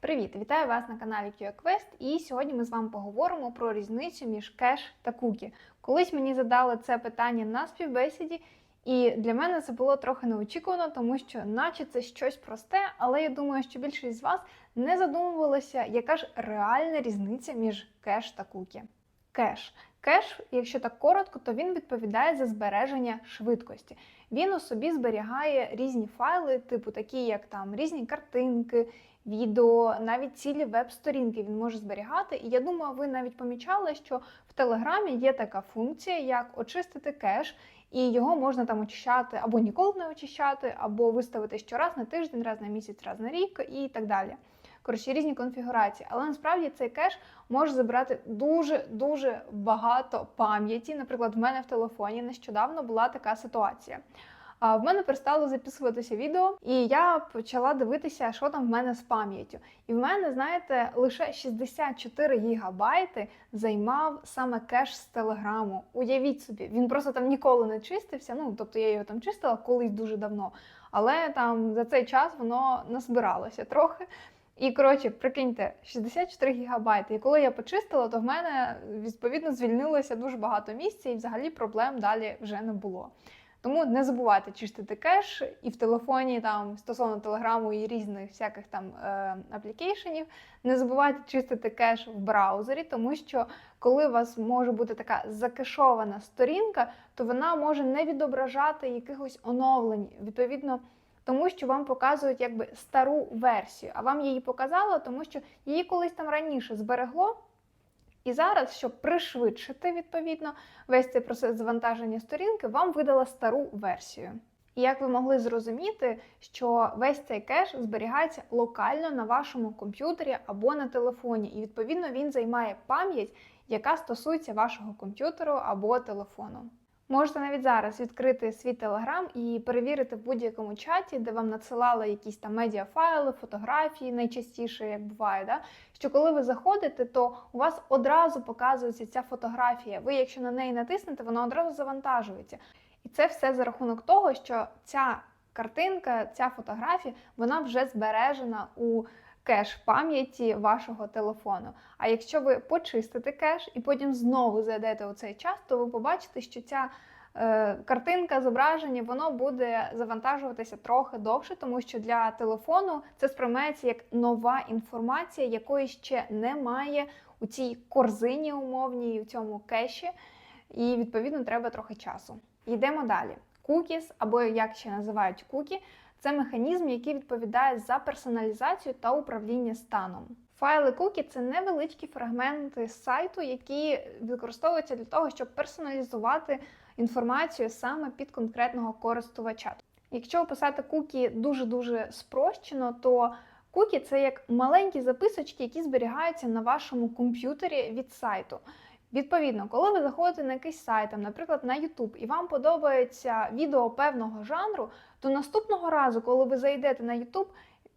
Привіт! Вітаю вас на каналі QQuest і сьогодні ми з вами поговоримо про різницю між кеш та кукі. Колись мені задали це питання на співбесіді, і для мене це було трохи неочікувано, тому що, наче це щось просте, але я думаю, що більшість з вас не задумувалася, яка ж реальна різниця між кеш та кукі. Кеш. Кеш, якщо так коротко, то він відповідає за збереження швидкості. Він у собі зберігає різні файли, типу такі, як там різні картинки, відео, навіть цілі веб-сторінки він може зберігати. І я думаю, ви навіть помічали, що в Телеграмі є така функція, як очистити кеш, і його можна там очищати або ніколи не очищати, або виставити щораз на тиждень, раз на місяць, раз на рік і так далі. Коротше, різні конфігурації. Але насправді цей кеш може забирати дуже-дуже багато пам'яті. Наприклад, в мене в телефоні нещодавно була така ситуація. А в мене перестало записуватися відео, і я почала дивитися, що там в мене з пам'яттю. І в мене, знаєте, лише 64 гігабайти займав саме кеш з телеграму. Уявіть собі, він просто там ніколи не чистився. Ну тобто я його там чистила колись дуже давно, але там за цей час воно назбиралося трохи. І коротше, прикиньте, 64 гігабайти. І коли я почистила, то в мене відповідно звільнилося дуже багато місця, і взагалі проблем далі вже не було. Тому не забувайте чистити кеш і в телефоні там стосовно телеграму і різних всяких там е, аплікейшенів. Не забувайте чистити кеш в браузері, тому що коли у вас може бути така закешована сторінка, то вона може не відображати якихось оновлень. Відповідно. Тому що вам показують якби стару версію, а вам її показало, тому що її колись там раніше зберегло. І зараз, щоб пришвидшити відповідно весь цей процес завантаження сторінки, вам видала стару версію. І як ви могли зрозуміти, що весь цей кеш зберігається локально на вашому комп'ютері або на телефоні, і відповідно він займає пам'ять, яка стосується вашого комп'ютеру або телефону. Можете навіть зараз відкрити свій телеграм і перевірити в будь-якому чаті, де вам надсилали якісь там медіафайли, фотографії, найчастіше, як буває, да? що коли ви заходите, то у вас одразу показується ця фотографія. Ви, якщо на неї натиснете, вона одразу завантажується. І це все за рахунок того, що ця картинка, ця фотографія, вона вже збережена у кеш пам'яті вашого телефону. А якщо ви почистите кеш і потім знову зайдете у цей час, то ви побачите, що ця е, картинка, зображення, воно буде завантажуватися трохи довше, тому що для телефону це сприймається як нова інформація, якої ще немає у цій корзині умовній, у цьому кеші, і відповідно треба трохи часу. Йдемо далі. Кукіс, або як ще називають кукі, це механізм, який відповідає за персоналізацію та управління станом. Файли кукі це невеличкі фрагменти сайту, які використовуються для того, щоб персоналізувати інформацію саме під конкретного користувача. Якщо описати кукі дуже-дуже спрощено, то кукі це як маленькі записочки, які зберігаються на вашому комп'ютері від сайту. Відповідно, коли ви заходите на якийсь сайт, там, наприклад, на YouTube, і вам подобається відео певного жанру, то наступного разу, коли ви зайдете на YouTube,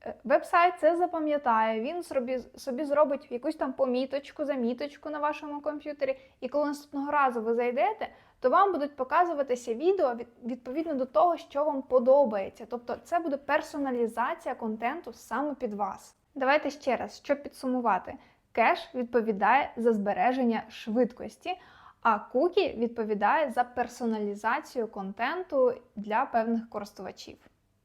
е, веб-сайт це запам'ятає, він собі, собі зробить якусь там поміточку, заміточку на вашому комп'ютері. І коли наступного разу ви зайдете, то вам будуть показуватися відео відповідно до того, що вам подобається. Тобто це буде персоналізація контенту саме під вас. Давайте ще раз, щоб підсумувати. Кеш відповідає за збереження швидкості, а кукі відповідає за персоналізацію контенту для певних користувачів.